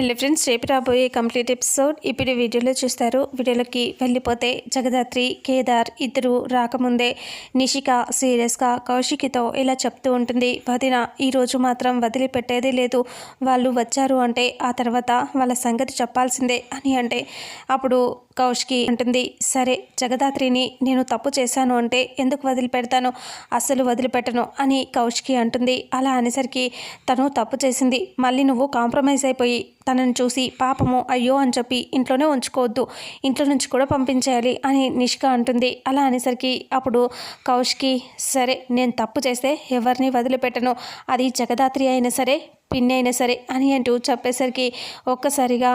Hello friends రేపు రాబోయే complete episode ఇప్పుడు వీడియోలో చూస్తారు. వీడియోలోకి వెళ్ళిపోతే జగదాత్రి కేదార్ ఇద్దరు రాకముందే నిషిక సీరియస్గా కౌశికితో ఇలా చెప్తూ ఉంటుంది. వదిన ఈరోజు మాత్రం వదిలిపెట్టేదే లేదు. వాళ్ళు వచ్చారు అంటే ఆ తర్వాత వాళ్ళ సంగతి చెప్పాల్సిందే అని అంటే అప్పుడు కౌష్కి అంటుంది సరే జగదాత్రిని నేను తప్పు చేశాను అంటే ఎందుకు వదిలిపెడతాను? అస్సలు వదిలిపెట్టను అని కౌష్కి అంటుంది. అలా అనేసరికి తను తప్పు చేసింది. మళ్ళీ నువ్వు కాంప్రమైజ్ అయిపోయి తనని చూసి పాపము అయ్యో అని చెప్పి ఇంట్లోనే ఉంచుకోవద్దు ఇంట్లో నుంచి కూడా పంపించేయాలి అని నిష్క అంటుంది. అలా అనేసరికి అప్పుడు కౌష్కి సరే నేను తప్పు చేస్తే ఎవరిని వదిలిపెట్టను? అది జగదాత్రి అయినా సరే పిన్ని అయినా సరే అని అంటూ చెప్పేసరికి ఒక్కసారిగా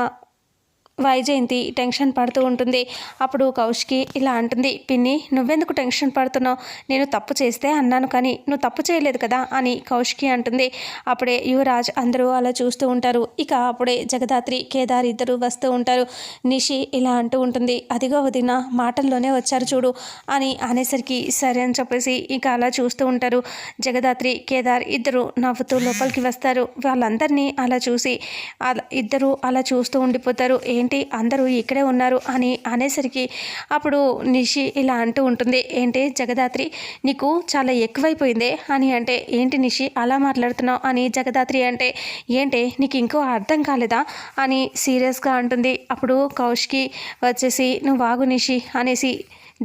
వైజయంతి టెన్షన్ పడుతూ ఉంటుంది. అప్పుడు కౌష్కి ఇలా అంటుంది పిన్ని నువ్వెందుకు టెన్షన్ పడుతున్నావు? నేను తప్పు చేస్తే అన్నాను కానీ నువ్వు తప్పు చేయలేదు కదా అని కౌష్కి అంటుంది. అప్పుడే యువరాజ్ అందరూ అలా చూస్తూ ఉంటారు. ఇక అప్పుడే జగదాత్రి కేదార్ ఇద్దరు వస్తూ ఉంటారు. నిషి ఇలా అంటూ ఉంటుంది అదిగో వదిన మాటల్లోనే వచ్చారు చూడు అని అనేసరికి సరే అని చెప్పేసి ఇక అలా చూస్తూ ఉంటారు. జగదాత్రి కేదార్ ఇద్దరు నవ్వుతూ లోపలికి వస్తారు. వాళ్ళందరినీ అలా చూసి అలా ఇద్దరు అలా చూస్తూ ఉండిపోతారు. ఏంటి అందరూ ఇక్కడే ఉన్నారు అని అనేసరికి అప్పుడు నిషి ఇలా అంటూ ఉంటుంది. ఏంటి జగదాత్రి నీకు చాలా ఎక్కువైపోయిందే అని అంటే ఏంటి నిషి అలా మాట్లాడుతున్నావు అని జగదాత్రి అంటే ఏంటి నీకు ఇంకో అర్థం కాలేదా అని సీరియస్గా అంటుంది. అప్పుడు కౌష్కి వచ్చేసి నువ్వు వాగు నిషి అనేసి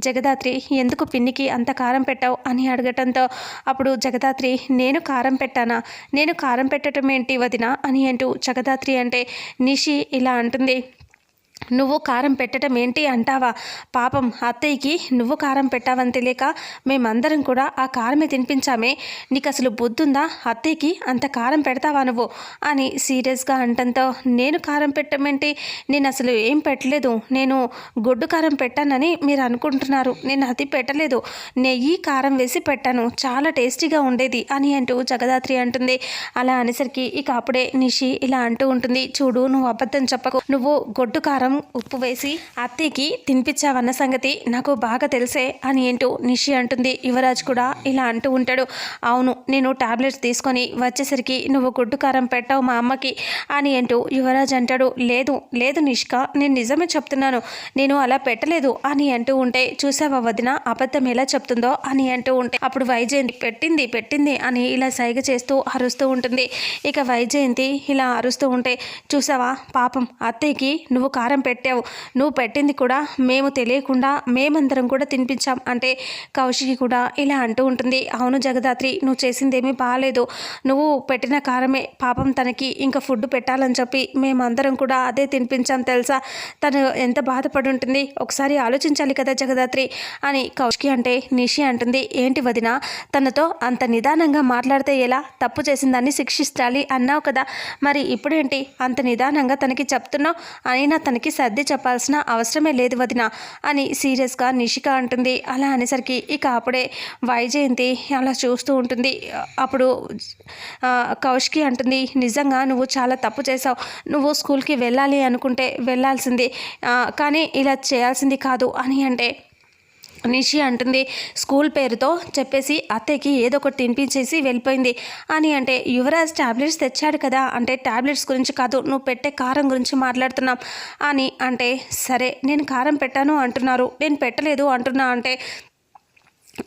జగదాత్రి ఎందుకు పిన్నికి అంత కారం పెట్టావు అని అడగటంతో అప్పుడు జగదాత్రి నేను కారం పెట్టానా? నేను కారం పెట్టడం ఏంటి వదిన అని అంటూ జగదాత్రి అంటే నిషి ఇలా అంటుంది. నువ్వు కారం పెట్టడం ఏంటి అంటావా? పాపం అత్తయ్యకి నువ్వు కారం పెట్టావని తెలియక మేమందరం కూడా ఆ కారమే తినిపించామే. నీకు అసలు బుద్ధుందా? అత్తయ్యకి అంత కారం పెడతావా నువ్వు? అని సీరియస్గా అంటంతో నేను కారం పెట్టమేంటి నేను అసలు ఏం పెట్టలేదు. నేను గొడ్డు కారం పెట్టానని మీరు అనుకుంటున్నారు. నేను అది పెట్టలేదు. నెయ్యి కారం వేసి పెట్టాను. చాలా టేస్టీగా ఉండేది అని అంటూ జగదాత్రి అంటుంది. అలా అనేసరికి ఇక అప్పుడే నిషి ఇలా అంటూ ఉంటుంది. చూడు నువ్వు అబద్ధం చెప్పకు. నువ్వు గొడ్డు కారం ఉప్పు వేసి అత్తయ్యకి తినిపించావన్న సంగతి నాకు బాగా తెలిసే అని ఏంటో నిషి అంటుంది. యువరాజ్ కూడా ఇలా అంటూ ఉంటాడు. అవును నేను టాబ్లెట్స్ తీసుకొని వచ్చేసరికి నువ్వు గుడ్డు కారం పెట్టావు మా అమ్మకి అని అంటూ యువరాజ్ అంటాడు. లేదు లేదు నిష్క నేను నిజమే చెప్తున్నాను. నేను అలా పెట్టలేదు అని అంటూ ఉంటే చూసావా వదిన అబద్ధం ఎలా చెప్తుందో అని అంటూ ఉంటే అప్పుడు వైజయంతి పెట్టింది పెట్టింది అని ఇలా సైగ చేస్తూ అరుస్తూ ఉంటుంది. ఇక వైజయంతి ఇలా అరుస్తూ ఉంటే చూసావా పాపం అత్తయ్యకి నువ్వు కారం పెట్టావు. నువ్వు పెట్టింది కూడా మేము తెలియకుండా మేమందరం కూడా తినిపించాం. అంటే కౌశికి కూడా ఇలా అంటూ ఉంటుంది. అవును జగదాత్రి నువ్వు చేసిందేమీ బాగాలేదు నువ్వు పెట్టిన కారమే పాపం తనకి ఇంకా ఫుడ్ పెట్టాలని చెప్పి మేమందరం కూడా అదే తినిపించాం తెలుసా? తను ఎంత బాధపడి ఉంటుంది. ఒకసారి ఆలోచించాలి కదా జగదాత్రి అని కౌశికి అంటే నిషి అంటుంది. ఏంటి వదిన తనతో అంత నిదానంగా మాట్లాడితే ఎలా? తప్పు చేసిందాన్ని శిక్షించాలి అన్నావు కదా. మరి ఇప్పుడేంటి? అంత నిదానంగా తనకి చెప్తున్నావు. అయినా తనకి సర్ది చెప్పాల్సిన అవసరమే లేదు వదిన అని సీరియస్గా నిషిక అంటుంది. అలా అనేసరికి ఇక అప్పుడే వైజయంతి అలా చూస్తూ ఉంటుంది. అప్పుడు కౌష్కి అంటుంది నిజంగా నువ్వు చాలా తప్పు చేసావు నువ్వు స్కూల్కి వెళ్ళాలి అనుకుంటే వెళ్ళాల్సింది. కానీ ఇలా చేయాల్సింది కాదు అని అంటే నిషి అంటుంది స్కూల్ పేరుతో చెప్పేసి అత్తయ్యకి ఏదో ఒకటి తినిపించేసి వెళ్ళిపోయింది. అని అంటే యువరాజ్ ట్యాబ్లెట్స్ తెచ్చాడు కదా అంటే ట్యాబ్లెట్స్ గురించి కాదు నువ్వు పెట్టే కారం గురించి మాట్లాడుతున్నాం అని అంటే సరే నేను కారం పెట్టాను అంటున్నారు. నేను పెట్టలేదు అంటున్నా అంటే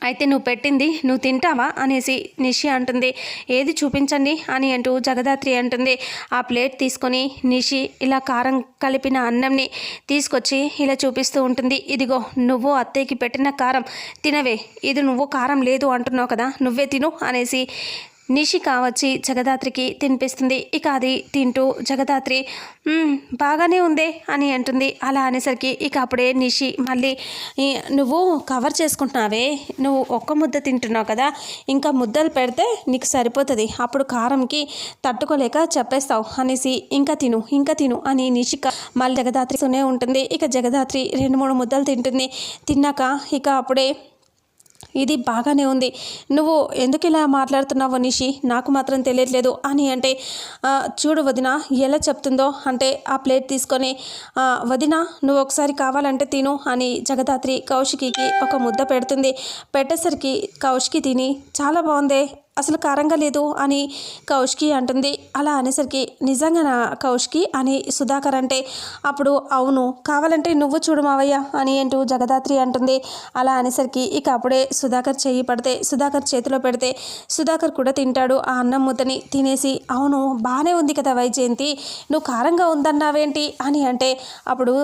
అయితే నువ్వు పెట్టింది నువ్వు తింటావా? అనేసి నిషి అంటుంది. ఏది చూపించండి అని అంటూ జగదాత్రి అంటుంది. ఆ ప్లేట్ తీసుకొని నిషి ఇలా కారం కలిపిన అన్నంని తీసుకొచ్చి ఇలా చూపిస్తూ ఉంటుంది. ఇదిగో నువ్వు అత్తయ్యకి పెట్టిన కారం తినవే. ఇది నువ్వు కారం లేదు అంటున్నావు కదా నువ్వే తిను అనేసి నిషిక వచ్చి జగదాత్రికి తినిపిస్తుంది. ఇక అది తింటూ జగదాత్రి బాగానే ఉందే అని అంటుంది. అలా అనేసరికి ఇక అప్పుడే నిషి మళ్ళీ నువ్వు కవర్ చేసుకుంటున్నావే. నువ్వు ఒక్క ముద్ద తింటున్నావు కదా. ఇంకా ముద్దలు పెడితే నీకు సరిపోతుంది. అప్పుడు కారంకి తట్టుకోలేక చెప్పేస్తావు అనేసి ఇంకా తిను ఇంకా తిను అని నిషిక మళ్ళీ జగదాత్రితోనే ఉంటుంది. ఇక జగదాత్రి రెండు మూడు ముద్దలు తింటుంది. తిన్నాక ఇక అప్పుడే ఇది బాగానే ఉంది. నువ్వు ఎందుకు ఇలా మాట్లాడుతున్నావు నిషి? నాకు మాత్రం తెలియట్లేదు. అని అంటే చూడు వదిన ఎలా చెప్తుందో? అంటే ఆ ప్లేట్ తీసుకొని వదిన నువ్వు ఒకసారి కావాలంటే తిను అని జగదాత్రి కౌశికికి ఒక ముద్ద పెడుతుంది. పెట్టేసరికి కౌశికి తిని చాలా బాగుంది అసలు కారంగా లేదు అని కౌష్కి అంటుంది. అలా అనేసరికి నిజంగా నా అని సుధాకర్ అంటే అప్పుడు అవును కావాలంటే నువ్వు చూడు మావయ్య అని అంటూ జగదాత్రి అంటుంది. అలా అనేసరికి ఇక అప్పుడే సుధాకర్ చేయి పడితే సుధాకర్ చేతిలో పెడితే సుధాకర్ కూడా తింటాడు ఆ అన్నం ముద్దని. తినేసి అవును బాగానే ఉంది కదా వైజయంతి నువ్వు కారంగా ఉందన్నావేంటి అని అంటే అప్పుడు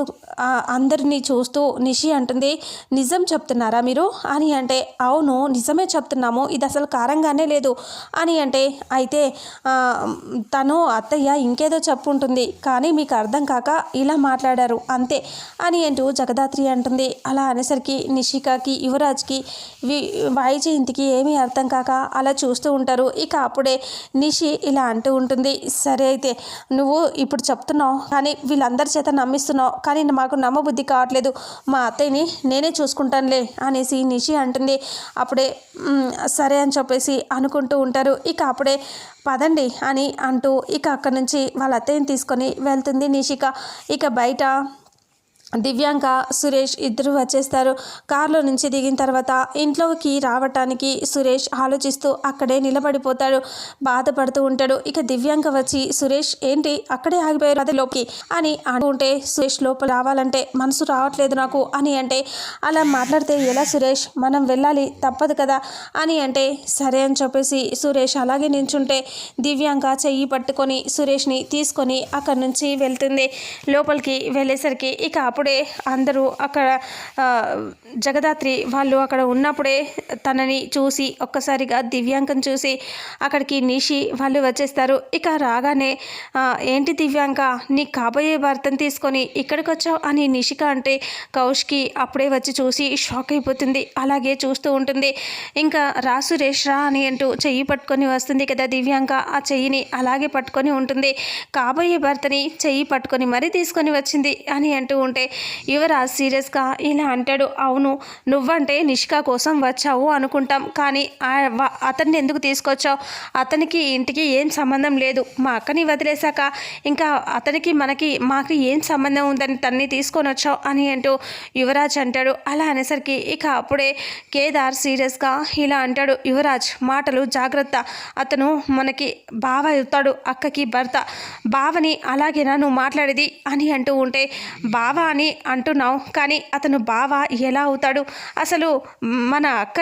అందరినీ చూస్తూ నిషి అంటుంది నిజం చెప్తున్నారా మీరు? అని అంటే అవును నిజమే చెప్తున్నాము ఇది అసలు కారంగానే లేదు లేదు. అని అంటే అయితే తను అత్తయ్య ఇంకేదో చెప్పుంటుంది. కానీ మీకు అర్థం కాక ఇలా మాట్లాడారు. అంతే అని అంటూ జగదాత్రి అంటుంది. అలా అనేసరికి నిషికాకి యువరాజ్కి వి వైజయంతికి ఏమీ అర్థం కాక అలా చూస్తూ ఉంటారు. ఇక అప్పుడే నిషి ఇలా అంటూ ఉంటుంది. సరే అయితే నువ్వు ఇప్పుడు చెప్తున్నావు. కానీ వీళ్ళందరి చేత నమ్మిస్తున్నావు. కానీ మాకు నమ్మబుద్ధి కావట్లేదు. మా అత్తయ్యని నేనే చూసుకుంటానులే అనేసి నిషి అంటుంది. అప్పుడే సరే అని చెప్పేసి అనుకుంటూ ఉంటారు. ఇక అప్పుడే పదండి అని అంటూ ఇక అక్కడి నుంచి వాళ్ళ అత్తయ్యని తీసుకొని వెళ్తుంది నిషిక. ఇక బయట దివ్యాంక సురేష్ ఇద్దరు వచ్చేస్తారు. కారులో నుంచి దిగిన తర్వాత ఇంట్లోకి రావటానికి సురేష్ ఆలోచిస్తూ అక్కడే నిలబడిపోతాడు. బాధపడుతూ ఉంటాడు. ఇక దివ్యాంక వచ్చి సురేష్ ఏంటి? అక్కడే ఆగిపోయారు అదిలోకి? అని అనుకుంటే సురేష్ లోపల రావాలంటే మనసు రావట్లేదు నాకు అని అంటే అలా మాట్లాడితే ఎలా సురేష్? మనం వెళ్ళాలి తప్పదు కదా అని అంటే సరే అని చెప్పేసి సురేష్ అలాగే నించుంటే దివ్యాంక చెయ్యి పట్టుకొని సురేష్ని తీసుకొని అక్కడి నుంచి వెళ్తుంది. లోపలికి వెళ్ళేసరికి ఇక అప్పుడే అందరూ అక్కడ జగదాత్రి వాళ్ళు అక్కడ ఉన్నప్పుడే తనని చూసి ఒక్కసారిగా దివ్యాంకం చూసి అక్కడికి నిషి వాళ్ళు వచ్చేస్తారు. ఇక రాగానే ఏంటి దివ్యాంక? నీ కాబోయే భర్తను తీసుకొని ఇక్కడికి వచ్చావు? అని నిషిక అంటే కౌష్కి అప్పుడే వచ్చి చూసి షాక్ అయిపోతుంది. అలాగే చూస్తూ ఉంటుంది. ఇంకా రా సురేష్ రా అని అంటూ చెయ్యి పట్టుకొని వస్తుంది కదా దివ్యాంక. ఆ చెయ్యిని అలాగే పట్టుకొని ఉంటుంది. కాబోయే భర్తని చెయ్యి పట్టుకొని మరీ తీసుకొని వచ్చింది అని అంటూ ఉంటే యువరాజ్ సీరియస్గా ఇలా అంటాడు. అవును నువ్వంటే నిష్కా కోసం వచ్చావు అనుకుంటాం. కానీ అతన్ని ఎందుకు తీసుకొచ్చావు? అతనికి ఇంటికి ఏం సంబంధం లేదు. మా అక్కని వదిలేశాక ఇంకా అతనికి మనకి మాకు ఏం సంబంధం ఉందని తన్ని తీసుకొని వచ్చావు అని అంటూ యువరాజ్ అంటాడు. అలా అనేసరికి ఇక అప్పుడే కేదార్ సీరియస్గా ఇలా అంటాడు. యువరాజ్ మాటలు జాగ్రత్త. అతను మనకి బావ అవుతాడు. అక్కకి భర్త. బావని అలాగేనా నువ్వు మాట్లాడేది? అని అంటూ ఉంటే బావ అని అంటున్నావు. కానీ అతను బావ? ఎలా అవుతాడు? అసలు మన అక్క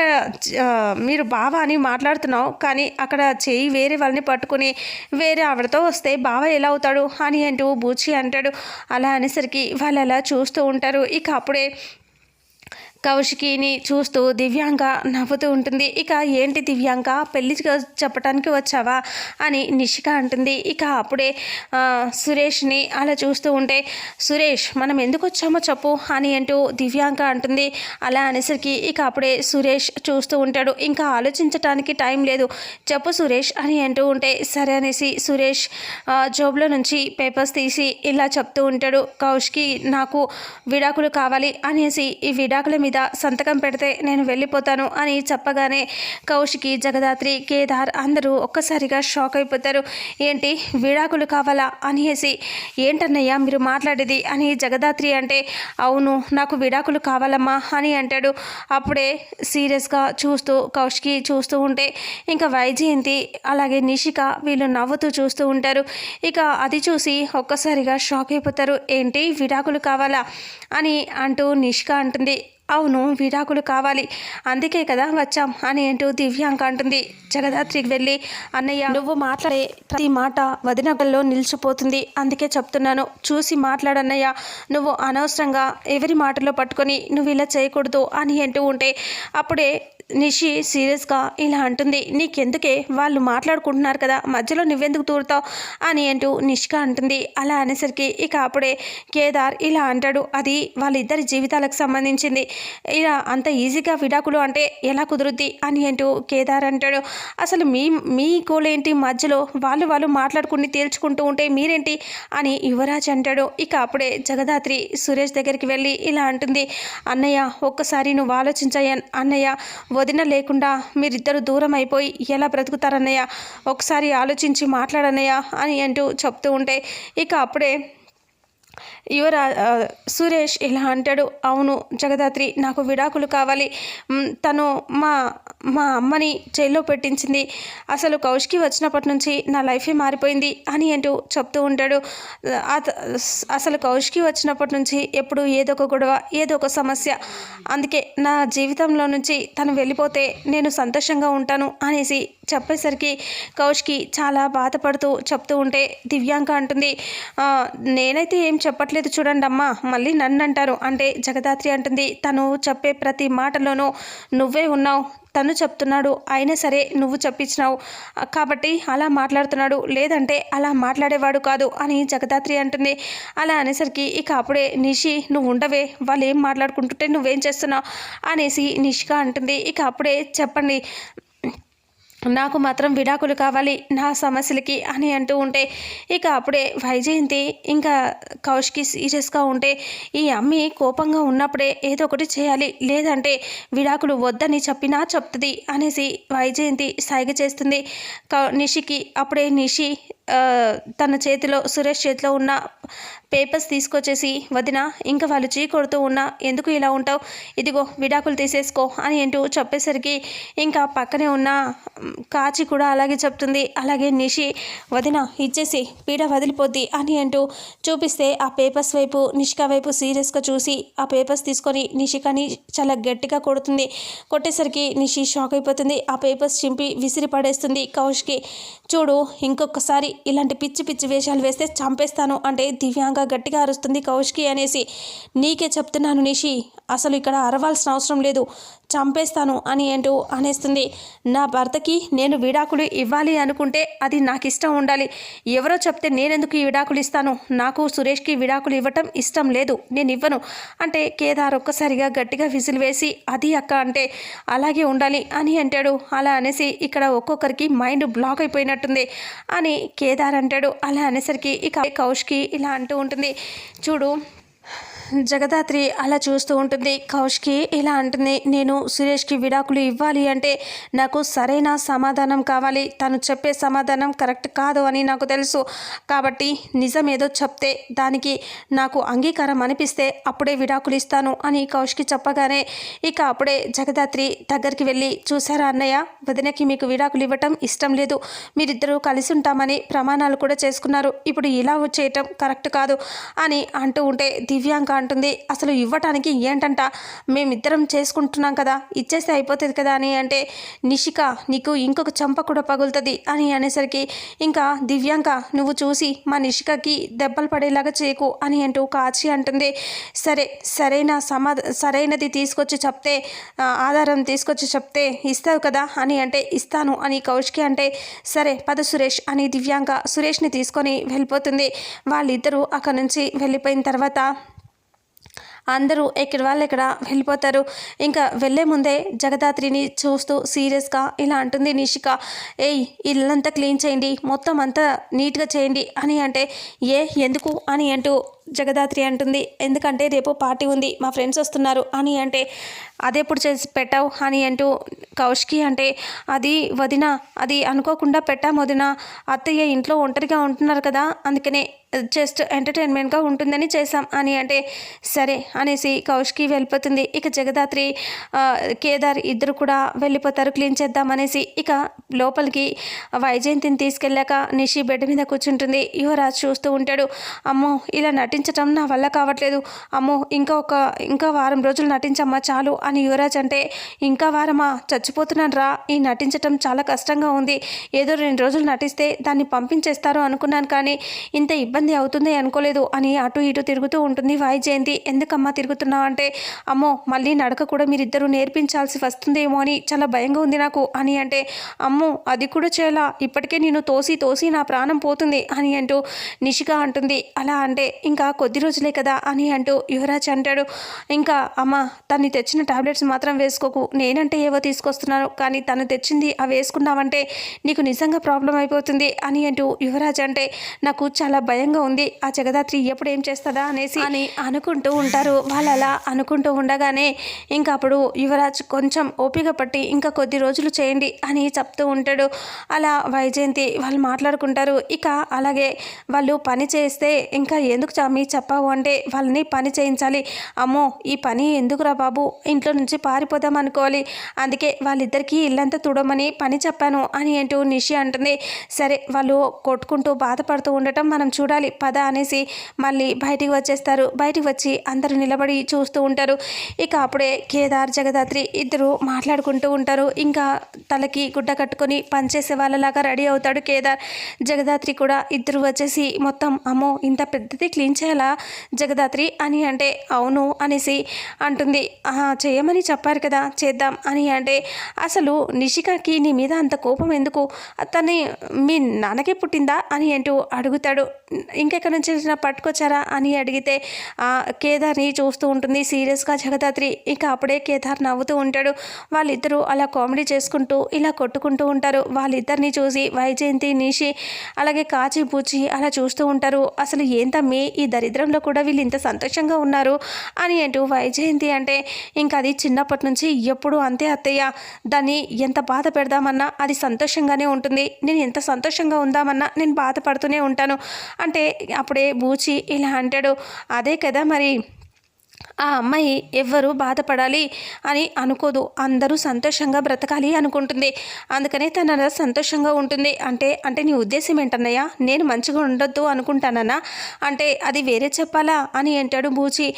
మీరు బావ అని మాట్లాడుతున్నావు. కానీ అక్కడ చేయి వేరే వాళ్ళని పట్టుకుని వేరే ఆవిడతో వస్తే బావ ఎలా అవుతాడు? అని అంటూ బూచి అంటాడు. అలా అనేసరికి వాళ్ళు అలా చూస్తూ ఉంటారు. ఇక అప్పుడే కౌశికిని చూస్తూ దివ్యాంక నవ్వుతూ ఉంటుంది. ఇక ఏంటి దివ్యాంక పెళ్ళి చెప్పటానికి వచ్చావా? అని నిషిక అంటుంది. ఇక అప్పుడే సురేష్ని అలా చూస్తూ ఉంటే సురేష్ మనం ఎందుకు వచ్చామో చెప్పు అని అంటూ దివ్యాంక అంటుంది. అలా అనేసరికి ఇక అప్పుడే సురేష్ చూస్తూ ఉంటాడు. ఇంకా ఆలోచించటానికి టైం లేదు. చెప్పు సురేష్ అని అంటూ ఉంటే సరే అనేసి సురేష్ ఆ, నుంచి పేపర్స్ తీసి ఇలా చెప్తూ ఉంటాడు. కౌష్కి నాకు విడాకులు కావాలి అనేసి ఈ విడాకుల మీద సంతకం పెడితే నేను వెళ్ళిపోతాను అని చెప్పగానే కౌశికి జగదాత్రి కేదార్ అందరూ ఒక్కసారిగా షాక్ అయిపోతారు. ఏంటి విడాకులు కావాలా అనేసి. ఏంటన్నయ్యా మీరు మాట్లాడేది అని జగదాత్రి అంటే అవును నాకు విడాకులు కావాలమ్మా అని అంటాడు. అప్పుడే సీరియస్గా చూస్తూ కౌశికి చూస్తూ ఉంటే ఇంకా వైజయంతి అలాగే నిషిక వీళ్ళు నవ్వుతూ చూస్తూ ఉంటారు. ఇక అది చూసి ఒక్కసారిగా షాక్ అయిపోతారు. ఏంటి విడాకులు కావాలా అని అంటూ నిషిక అంటుంది. అవును విడాకులు కావాలి. అందుకే కదా వచ్చాం అని అంటూ దివ్యాంక అంటుంది. జగదాత్రికి వెళ్ళి అన్నయ్య నువ్వు మాట్లాడే ప్రతి మాట వదినగల్లో నిలిచిపోతుంది. అందుకే చెప్తున్నాను. చూసి మాట్లాడన్నయ్య. నువ్వు అనవసరంగా ఎవరి మాటలో పట్టుకొని నువ్వు ఇలా చేయకూడదు అని అంటూ ఉంటే అప్పుడే నిషి సీరియస్గా ఇలా అంటుంది. నీకెందుకే? వాళ్ళు మాట్లాడుకుంటున్నారు కదా. మధ్యలో నువ్వెందుకు తూరుతావు? అని అంటూ నిష్క అంటుంది. అలా అనేసరికి ఇక అప్పుడే కేదార్ ఇలా అంటాడు. అది వాళ్ళిద్దరి జీవితాలకు సంబంధించింది. ఇలా అంత ఈజీగా విడాకులు అంటే ఎలా కుదురుద్ది? అని అంటూ కేదార్ అంటాడు. అసలు మీ మీ గోలేంటి? మధ్యలో వాళ్ళు వాళ్ళు మాట్లాడుకుని తేల్చుకుంటూ ఉంటే మీరేంటి? అని యువరాజ్ అంటాడు. ఇక అప్పుడే జగదాత్రి సురేష్ దగ్గరికి వెళ్ళి ఇలా అంటుంది. అన్నయ్య ఒక్కసారి నువ్వు ఆలోచించయ్య అన్నయ్య వదిన లేకుండా మీరిద్దరు దూరం అయిపోయి ఎలా బ్రతుకుతారన్నయ్య? ఒకసారి ఆలోచించి మాట్లాడన్నయ్య అని అంటూ చెప్తూ ఉంటే ఇక అప్పుడే యువరా సురేష్ ఇలా అంటాడు అవును జగదాత్రి నాకు విడాకులు కావాలి. తను మా మా అమ్మని జైల్లో పెట్టించింది. అసలు కౌష్కి వచ్చినప్పటి నుంచి నా లైఫే మారిపోయింది అని అంటూ చెప్తూ ఉంటాడు. అసలు కౌష్కి వచ్చినప్పటి నుంచి ఎప్పుడు ఏదో ఒక గొడవ ఏదో ఒక సమస్య. అందుకే నా జీవితంలో నుంచి తను వెళ్ళిపోతే నేను సంతోషంగా ఉంటాను అనేసి చెప్పేసరికి కౌష్కి చాలా బాధపడుతూ చెప్తూ ఉంటే దివ్యాంక అంటుంది. నేనైతే ఏం చెప్పట్లేదు చూడండి అమ్మా. మళ్ళీ నన్ను అంటారు అంటే జగదాత్రి అంటుంది తను చెప్పే ప్రతి మాటలోనూ నువ్వే ఉన్నావు. తను చెప్తున్నాడు అయినా సరే నువ్వు చెప్పించినావు. కాబట్టి అలా మాట్లాడుతున్నాడు. లేదంటే అలా మాట్లాడేవాడు కాదు అని జగదాత్రి అంటుంది. అలా అనేసరికి ఇక అప్పుడే నిషి నువ్వు ఉండవే. వాళ్ళు ఏం మాట్లాడుకుంటుంటే నువ్వేం చేస్తున్నావు? అనేసి నిషిక అంటుంది. ఇక అప్పుడే చెప్పండి నాకు మాత్రం విడాకులు కావాలి నా సమస్యలకి అని అంటూ ఉంటే ఇక అప్పుడే వైజయంతి ఇంకా కౌశికి సీరియస్గా ఉంటే ఈ అమ్మి కోపంగా ఉన్నప్పుడే ఏదో ఒకటి చేయాలి లేదంటే విడాకులు వద్దని చెప్పినా చెప్తుంది అనేసి వైజయంతి సైగ చేస్తుంది. కౌ నిషికి అప్పుడే నిషి తన చేతిలో సురేష్ చేతిలో ఉన్న పేపర్స్ తీసుకొచ్చేసి వదిన ఇంకా వాళ్ళు చీ కొడుతూ ఉన్నా ఎందుకు ఇలా ఉంటావు? ఇదిగో విడాకులు తీసేసుకో అని అంటూ చెప్పేసరికి ఇంకా పక్కనే ఉన్న కాచి కూడా అలాగే చెప్తుంది. అలాగే నిషి వదిన ఇచ్చేసి పీడ వదిలిపోద్ది అని అంటూ చూపిస్తే ఆ పేపర్స్ వైపు నిషిక వైపు సీరియస్గా చూసి ఆ పేపర్స్ తీసుకొని నిషికని చాలా గట్టిగా కొడుతుంది. కొట్టేసరికి నిషి షాక్ అయిపోతుంది. ఆ పేపర్స్ చింపి విసిరి పడేస్తుంది కౌష్కి చూడు ఇంకొకసారి ఇలాంటి పిచ్చి పిచ్చి వేషాలు వేస్తే చంపేస్తాను అంటే దివ్యాంగ గట్టిగా అరుస్తుంది కౌష్కి అనేసి నీకే చెప్తున్నాను నిషి అసలు ఇక్కడ అరవాల్సిన అవసరం లేదు చంపేస్తాను అని అంటూ అనేస్తుంది. నా భర్తకి నేను విడాకులు ఇవ్వాలి అనుకుంటే అది నాకు ఇష్టం ఉండాలి. ఎవరో చెప్తే నేనెందుకు ఈ విడాకులు ఇస్తాను? నాకు సురేష్కి విడాకులు ఇవ్వటం ఇష్టం లేదు నేను ఇవ్వను. అంటే కేదార్ ఒక్కసారిగా గట్టిగా విజిల్ వేసి అది అక్క అంటే అలాగే ఉండాలి అని అంటాడు. అలా అనేసి ఇక్కడ ఒక్కొక్కరికి మైండ్ బ్లాక్ అయిపోయినట్టుంది అని కేదార్ అంటాడు అలా అనేసరికి ఇక కౌష్కి ఇలా అంటూ ఉంటుంది. చూడు జగదాత్రి అలా చూస్తూ ఉంటుంది. కౌష్కి ఇలా అంటుంది నేను సురేష్కి విడాకులు ఇవ్వాలి అంటే నాకు సరైన సమాధానం కావాలి. తను చెప్పే సమాధానం కరెక్ట్ కాదు అని నాకు తెలుసు. కాబట్టి నిజం ఏదో చెప్తే దానికి నాకు అంగీకారం అనిపిస్తే అప్పుడే విడాకులు ఇస్తాను అని కౌష్కి చెప్పగానే ఇక అప్పుడే జగదాత్రి దగ్గరికి వెళ్ళి చూసారా అన్నయ్య వదినకి మీకు విడాకులు ఇవ్వటం ఇష్టం లేదు. మీరిద్దరూ కలిసి ఉంటామని ప్రమాణాలు కూడా చేసుకున్నారు. ఇప్పుడు ఇలా చేయటం కరెక్ట్ కాదు అని అంటూ ఉంటే దివ్యాంక అంటుంది. అసలు ఇవ్వటానికి ఏంటంట? మేమిద్దరం చేసుకుంటున్నాం కదా ఇచ్చేస్తే అయిపోతుంది కదా అని అంటే నిషిక నీకు ఇంకొక చంప కూడా పగులుతుంది అని అనేసరికి ఇంకా దివ్యాంక నువ్వు చూసి మా నిషికకి దెబ్బలు పడేలాగా చేయకు అని అంటూ కాచి అంటుంది. సరే సరైన సమా సరైనది తీసుకొచ్చి చెప్తే ఆధారం తీసుకొచ్చి చెప్తే ఇస్తావు కదా అని అంటే ఇస్తాను అని కౌశికి అంటే సరే పద సురేష్ అని దివ్యాంక సురేష్ని తీసుకొని వెళ్ళిపోతుంది. వాళ్ళిద్దరూ అక్కడి నుంచి వెళ్ళిపోయిన తర్వాత అందరూ ఎక్కడి వాళ్ళు ఎక్కడ వెళ్ళిపోతారు. ఇంకా వెళ్ళే ముందే జగదాత్రిని చూస్తూ సీరియస్గా ఇలా అంటుంది నిషిక ఏయ్ ఇల్లంతా క్లీన్ చేయండి మొత్తం అంతా నీట్గా చేయండి అని అంటే ఏ ఎందుకు? అని అంటూ జగదాత్రి అంటుంది ఎందుకంటే రేపు పార్టీ ఉంది మా ఫ్రెండ్స్ వస్తున్నారు అని అంటే అదెప్పుడు చేసి పెట్టావు అని అంటూ కౌశికి అంటే అది వదిన అది అనుకోకుండా పెట్టాం వదిన అత్తయ్య ఇంట్లో ఒంటరిగా ఉంటున్నారు కదా అందుకనే జస్ట్ ఎంటర్టైన్మెంట్గా ఉంటుందని చేశాం. అని అంటే సరే అనేసి కౌష్కి వెళ్ళిపోతుంది. ఇక జగదాత్రి కేదార్ ఇద్దరు కూడా వెళ్ళిపోతారు. క్లీన్ చేద్దాం అనేసి ఇక లోపలికి వైజయంతిని తీసుకెళ్ళాక నిషి బెడ్ మీద కూర్చుంటుంది. యువరాజ్ చూస్తూ ఉంటాడు. అమ్మో ఇలా నటించటం నా వల్ల కావట్లేదు. అమ్మో ఇంకా ఒక ఇంకా వారం రోజులు నటించమ్మా చాలు అని యువరాజ్ అంటే ఇంకా వారమా? చచ్చిపోతున్నాను రా ఈ నటించటం చాలా కష్టంగా ఉంది. ఏదో రెండు రోజులు నటిస్తే దాన్ని పంపించేస్తారు అనుకున్నాను కానీ ఇంత ఇబ్బంది అవుతుంది అనుకోలేదు అని అటు ఇటు తిరుగుతూ ఉంటుంది వాయి జయంతి. ఎందుకమ్మా తిరుగుతున్నావు అంటే అమ్మో మళ్ళీ నడక కూడా మీరిద్దరూ నేర్పించాల్సి వస్తుందేమో అని చాలా భయంగా ఉంది నాకు అని అంటే అమ్మో అది కూడా చేయాలా? ఇప్పటికే నేను తోసి తోసి నా ప్రాణం పోతుంది అని అంటూ నిషిక అంటుంది. అలా అంటే ఇంకా కొద్ది రోజులే కదా అని అంటూ యువరాజ్ అంటాడు. ఇంకా అమ్మ తను తెచ్చిన టాబ్లెట్స్ మాత్రం వేసుకోకు. నేనంటే ఏవో తీసుకొస్తున్నాను కానీ తను తెచ్చింది అవి వేసుకున్నావంటే నీకు నిజంగా ప్రాబ్లం అయిపోతుంది అని అంటూ యువరాజ్ అంటే నాకు చాలా భయం భయంగా ఉంది. ఆ జగదాత్రి ఎప్పుడు ఏం చేస్తుందా అనేసి అని అనుకుంటూ ఉంటారు. వాళ్ళు అలా అనుకుంటూ ఉండగానే ఇంకా అప్పుడు యువరాజ్ కొంచెం ఓపిక పట్టి ఇంకా కొద్ది రోజులు చేయండి అని చెప్తూ ఉంటాడు. అలా వైజయంతి వాళ్ళు మాట్లాడుకుంటారు. ఇక అలాగే వాళ్ళు పని చేస్తే ఇంకా ఎందుకు చామి చెప్పావు అంటే వాళ్ళని పని చేయించాలి. అమ్మో ఈ పని ఎందుకురా బాబు? ఇంట్లో నుంచి పారిపోదాం అనుకోవాలి. అందుకే వాళ్ళిద్దరికీ ఇల్లంతా తుడమని పని చెప్పాను అని అంటూ నిషి అంటుంది. సరే వాళ్ళు కొట్టుకుంటూ బాధపడుతూ ఉండటం మనం చూడాలి. పద అనేసి మళ్ళీ బయటికి వచ్చేస్తారు. బయటికి వచ్చి అందరూ నిలబడి చూస్తూ ఉంటారు. ఇక అప్పుడే కేదార్ జగదాత్రి ఇద్దరు మాట్లాడుకుంటూ ఉంటారు. ఇంకా తలకి గుడ్డ కట్టుకొని పనిచేసే వాళ్ళలాగా రెడీ అవుతాడు కేదార్. జగదాత్రి కూడా ఇద్దరు వచ్చేసి మొత్తం అమ్మో ఇంత పెద్దది క్లీన్ చేయాలా జగదాత్రి అని అంటే అవును అనేసి అంటుంది. "ఆహా, చేయమని చెప్పారు కదా చేద్దాం అని అంటే అసలు నిషికకి నీ మీద అంత కోపం ఎందుకు? తని మీ నాన్నకే పుట్టిందా అని అంటూ అడుగుతాడు. ఇంకెక్కడి నుంచి నా పట్టుకొచ్చారా అని అడిగితే కేదార్ని చూస్తూ ఉంటుంది. సీరియస్గా జగదాత్రి ఇంకా అప్పుడే కేదార్ నవ్వుతూ ఉంటాడు. వాళ్ళిద్దరూ అలా కామెడీ చేసుకుంటూ ఇలా కొట్టుకుంటూ ఉంటారు. వాళ్ళిద్దరిని చూసి వైజయంతి నిషి అలాగే కాచి పూచి అలా చూస్తూ ఉంటారు. అసలు ఏంటమ్మి ఈ దరిద్రంలో కూడా వీళ్ళు ఇంత సంతోషంగా ఉన్నారు? అని అంటూ వైజయంతి అంటే ఇంకా అది చిన్నప్పటి నుంచి ఎప్పుడు అంతే అత్తయ్య. దాన్ని ఎంత బాధ పెడదామన్నా అది సంతోషంగానే ఉంటుంది. నేను ఎంత సంతోషంగా ఉందామన్నా నేను బాధపడుతూనే ఉంటాను. అంటే అప్పుడే బూచి ఇలా అంటాడు అదే కదా మరి ఆ అమ్మాయి ఎవ్వరూ బాధపడాలి అని అనుకోదు. అందరూ సంతోషంగా బ్రతకాలి అనుకుంటుంది. అందుకనే తన సంతోషంగా ఉంటుంది. అంటే అంటే నీ ఉద్దేశం ఏంటన్నయ్యా? నేను మంచిగా ఉండొద్దు అనుకుంటానన్నా? అంటే అది వేరే చెప్పాలా? అని అంటాడు బూచి.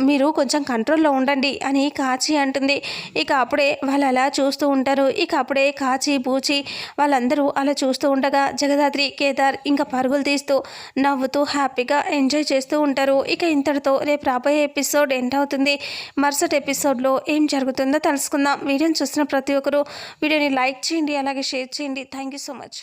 మీరు కొంచెం కంట్రోల్లో ఉండండి అని కాచి అంటుంది. ఇక అప్పుడే వాళ్ళు అలా చూస్తూ ఉంటారు. ఇక అప్పుడే కాచి బూచి వాళ్ళందరూ అలా చూస్తూ ఉండగా జగదాత్రి కేదార్ ఇంకా పరుగులు తీస్తూ నవ్వుతూ హ్యాపీగా ఎంజాయ్ చేస్తూ ఉంటారు. ఇక ఇంతటితో రేపు రాబోయే ఎపిసోడ్ ఎండ్ అవుతుంది. మరుసటి ఎపిసోడ్లో ఏం జరుగుతుందో తెలుసుకుందాం. వీడియోని చూసిన ప్రతి ఒక్కరూ వీడియోని లైక్ చేయండి అలాగే షేర్ చేయండి. Thank you so much.